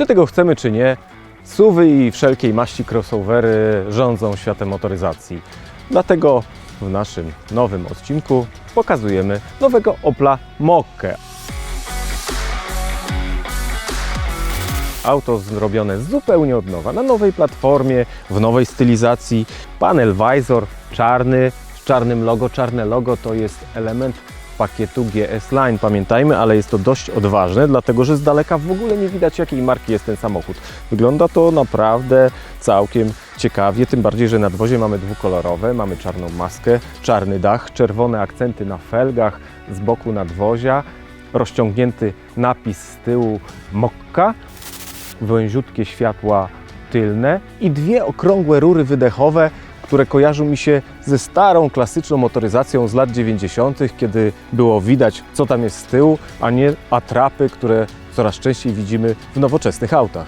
Czy tego chcemy, czy nie, suwy i wszelkiej maści crossovery rządzą światem motoryzacji. Dlatego w naszym nowym odcinku pokazujemy nowego Opla Mokkę. Auto zrobione zupełnie od nowa, na nowej platformie, w nowej stylizacji. Panel visor czarny, z czarnym logo. Czarne logo to jest element pakietu GS Line, pamiętajmy, ale jest to dość odważne, dlatego że z daleka w ogóle nie widać jakiej marki jest ten samochód. Wygląda to naprawdę całkiem ciekawie, tym bardziej, że nadwozie mamy dwukolorowe, mamy czarną maskę, czarny dach, czerwone akcenty na felgach, z boku nadwozia, rozciągnięty napis z tyłu Mokka, wąziutkie światła tylne i dwie okrągłe rury wydechowe, które kojarzą mi się ze starą, klasyczną motoryzacją z lat 90., kiedy było widać, co tam jest z tyłu, a nie atrapy, które coraz częściej widzimy w nowoczesnych autach.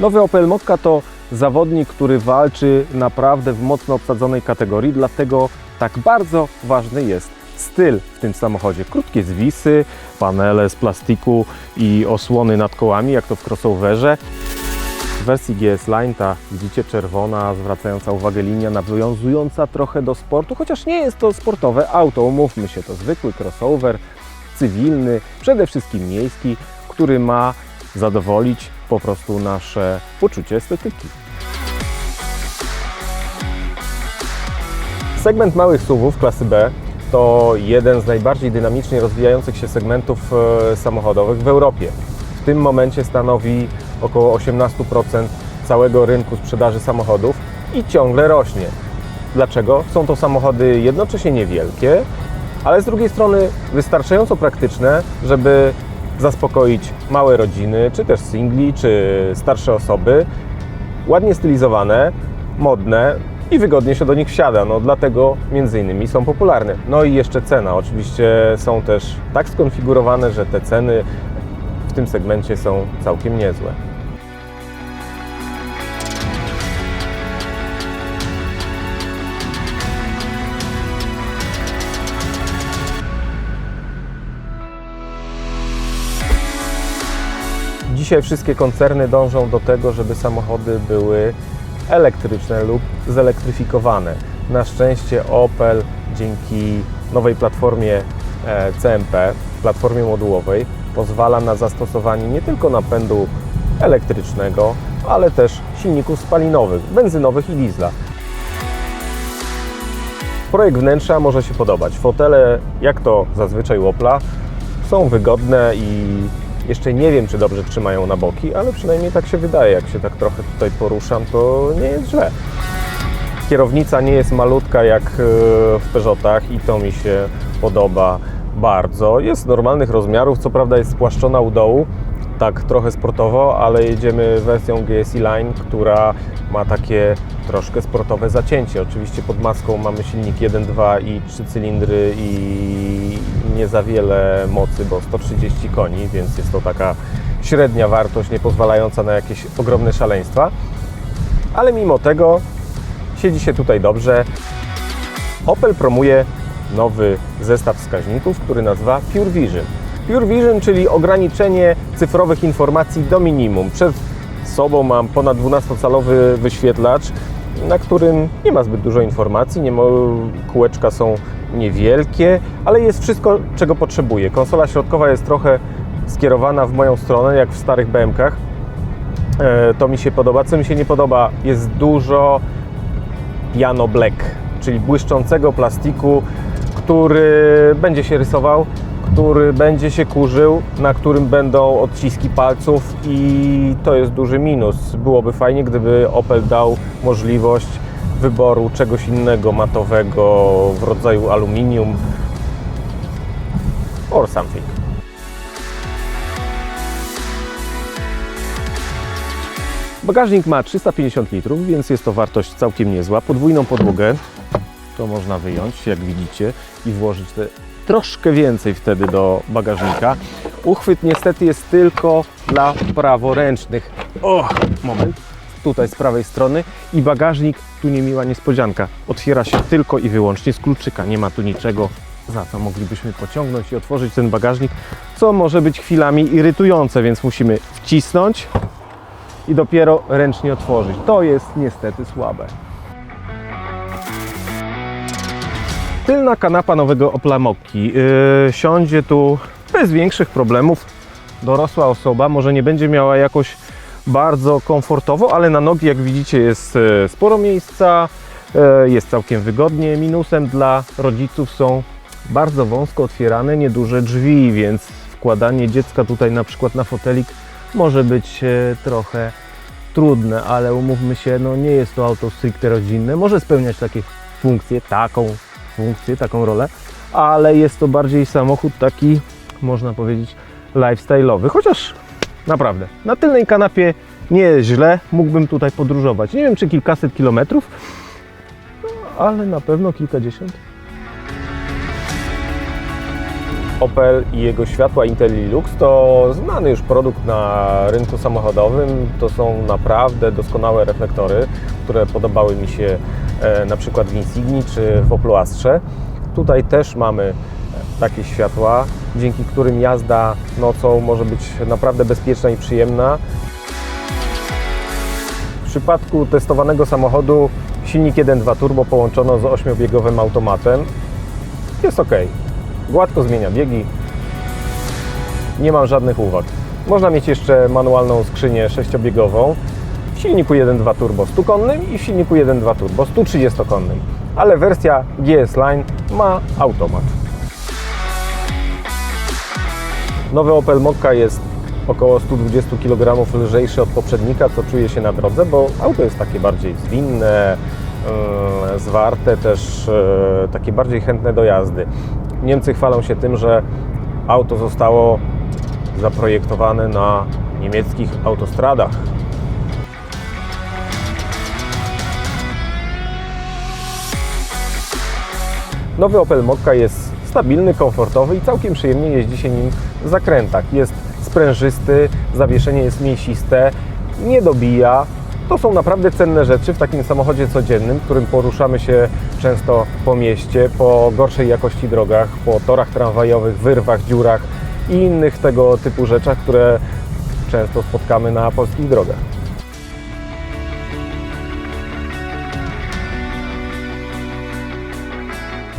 Nowy Opel Mokka to zawodnik, który walczy naprawdę w mocno obsadzonej kategorii, dlatego tak bardzo ważny jest styl w tym samochodzie. Krótkie zwisy, panele z plastiku i osłony nad kołami, jak to w crossoverze. W wersji GS Line ta, widzicie, czerwona, zwracająca uwagę linia nawiązująca trochę do sportu, chociaż nie jest to sportowe auto, umówmy się, to zwykły crossover, cywilny, przede wszystkim miejski, który ma zadowolić po prostu nasze poczucie estetyki. Segment małych SUVów klasy B to jeden z najbardziej dynamicznie rozwijających się segmentów e, samochodowych w Europie. W tym momencie stanowi około 18% całego rynku sprzedaży samochodów i ciągle rośnie. Dlaczego? Są to samochody jednocześnie niewielkie, ale z drugiej strony wystarczająco praktyczne, żeby zaspokoić małe rodziny, czy też singli, czy starsze osoby, ładnie stylizowane, modne i wygodnie się do nich wsiada. No, dlatego między innymi są popularne. No i jeszcze cena. Oczywiście są też tak skonfigurowane, że te ceny w tym segmencie są całkiem niezłe. Dzisiaj wszystkie koncerny dążą do tego, żeby samochody były elektryczne lub zelektryfikowane. Na szczęście Opel dzięki nowej platformie e, CMP, platformie modułowej, pozwala na zastosowanie nie tylko napędu elektrycznego, ale też silników spalinowych, benzynowych i diesla. Projekt wnętrza może się podobać. Fotele, jak to zazwyczaj Opla, są wygodne i jeszcze nie wiem, czy dobrze trzymają na boki, ale przynajmniej tak się wydaje. Jak się tak trochę tutaj poruszam, to nie jest źle. Kierownica nie jest malutka jak e, w Peugeotach i to mi się podoba bardzo. Jest normalnych rozmiarów, co prawda jest spłaszczona u dołu, tak trochę sportowo, ale jedziemy wersją GSI Line, która ma takie troszkę sportowe zacięcie. Oczywiście pod maską mamy silnik 1.2 i 3 cylindry i nie za wiele mocy, bo 130 koni, więc jest to taka średnia wartość, nie pozwalająca na jakieś ogromne szaleństwa. Ale mimo tego siedzi się tutaj dobrze. Opel promuje nowy zestaw wskaźników, który nazywa Pure Vision. Pure Vision, czyli ograniczenie cyfrowych informacji do minimum. Przed sobą mam ponad 12-calowy wyświetlacz, na którym nie ma zbyt dużo informacji, nie ma, kółeczka są niewielkie, ale jest wszystko, czego potrzebuję. Konsola środkowa jest trochę skierowana w moją stronę, jak w starych BM-kach. E, To mi się podoba. Co mi się nie podoba, jest dużo Jano Black, czyli błyszczącego plastiku, który będzie się rysował, który będzie się kurzył, na którym będą odciski palców i to jest duży minus. Byłoby fajnie, gdyby Opel dał możliwość wyboru czegoś innego matowego w rodzaju aluminium or something. Bagażnik ma 350 litrów, więc jest to wartość całkiem niezła. Podwójną podłogę to można wyjąć, jak widzicie, i włożyć te troszkę więcej wtedy do bagażnika. Uchwyt niestety jest tylko dla praworęcznych. O, moment. Tutaj z prawej strony i bagażnik, tu niemiła niespodzianka, otwiera się tylko i wyłącznie z kluczyka, nie ma tu niczego, za co moglibyśmy pociągnąć i otworzyć ten bagażnik, co może być chwilami irytujące, więc musimy wcisnąć i dopiero ręcznie otworzyć. To jest niestety słabe. Tylna kanapa nowego Opla Mokki. Yy, siądzie tu bez większych problemów. Dorosła osoba może nie będzie miała jakoś bardzo komfortowo, ale na nogi, jak widzicie, jest e, sporo miejsca, e, jest całkiem wygodnie. Minusem dla rodziców są bardzo wąsko otwierane, nieduże drzwi, więc wkładanie dziecka tutaj na przykład na fotelik może być e, trochę trudne, ale umówmy się, no nie jest to auto stricte rodzinne. Może spełniać takie funkcje, taką funkcję, taką rolę, ale jest to bardziej samochód taki, można powiedzieć, lifestyle'owy. Chociaż naprawdę, na tylnej kanapie nie źle, mógłbym tutaj podróżować. Nie wiem, czy kilkaset kilometrów, ale na pewno kilkadziesiąt. Opel i jego światła IntelliLux to znany już produkt na rynku samochodowym. To są naprawdę doskonałe reflektory, które podobały mi się e, na przykład w Insigni czy w Oplu Astrze. Tutaj też mamy takie światła, dzięki którym jazda nocą może być naprawdę bezpieczna i przyjemna. W przypadku testowanego samochodu silnik 1.2 turbo połączono z 8-biegowym automatem. Jest ok. Gładko zmienia biegi. Nie mam żadnych uwag. Można mieć jeszcze manualną skrzynię 6-biegową w silniku 1.2 turbo 100-konnym i w silniku 1.2 turbo 130-konnym. Ale wersja GS Line ma automat. Nowy Opel Mokka jest około 120 kg lżejszy od poprzednika, co czuje się na drodze, bo auto jest takie bardziej zwinne, yy, zwarte, też yy, takie bardziej chętne do jazdy. Niemcy chwalą się tym, że auto zostało zaprojektowane na niemieckich autostradach. Nowy Opel Mokka jest stabilny, komfortowy i całkiem przyjemnie jeździ się nim zakrętach. Jest sprężysty, zawieszenie jest mięsiste, nie dobija. To są naprawdę cenne rzeczy w takim samochodzie codziennym, którym poruszamy się często po mieście, po gorszej jakości drogach, po torach tramwajowych, wyrwach, dziurach i innych tego typu rzeczach, które często spotkamy na polskich drogach.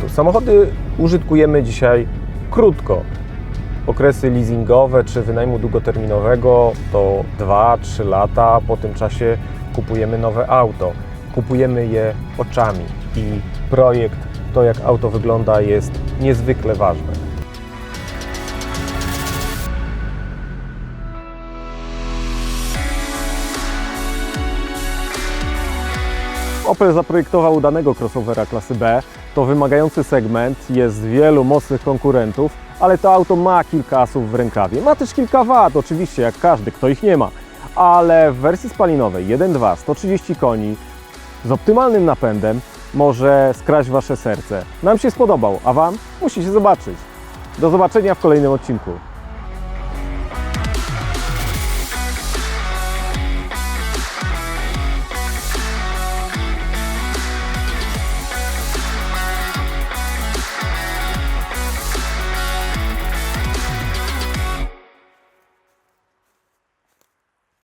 Samochody użytkujemy dzisiaj krótko. Okresy leasingowe czy wynajmu długoterminowego to 2-3 lata. Po tym czasie kupujemy nowe auto. Kupujemy je oczami i projekt, to jak auto wygląda, jest niezwykle ważny. Opel zaprojektował danego crossovera klasy B. To wymagający segment, jest wielu mocnych konkurentów, ale to auto ma kilka asów w rękawie. Ma też kilka wad, oczywiście, jak każdy, kto ich nie ma. Ale w wersji spalinowej 1.2, 130 koni, z optymalnym napędem może skraść Wasze serce. Nam się spodobał, a Wam musicie zobaczyć. Do zobaczenia w kolejnym odcinku.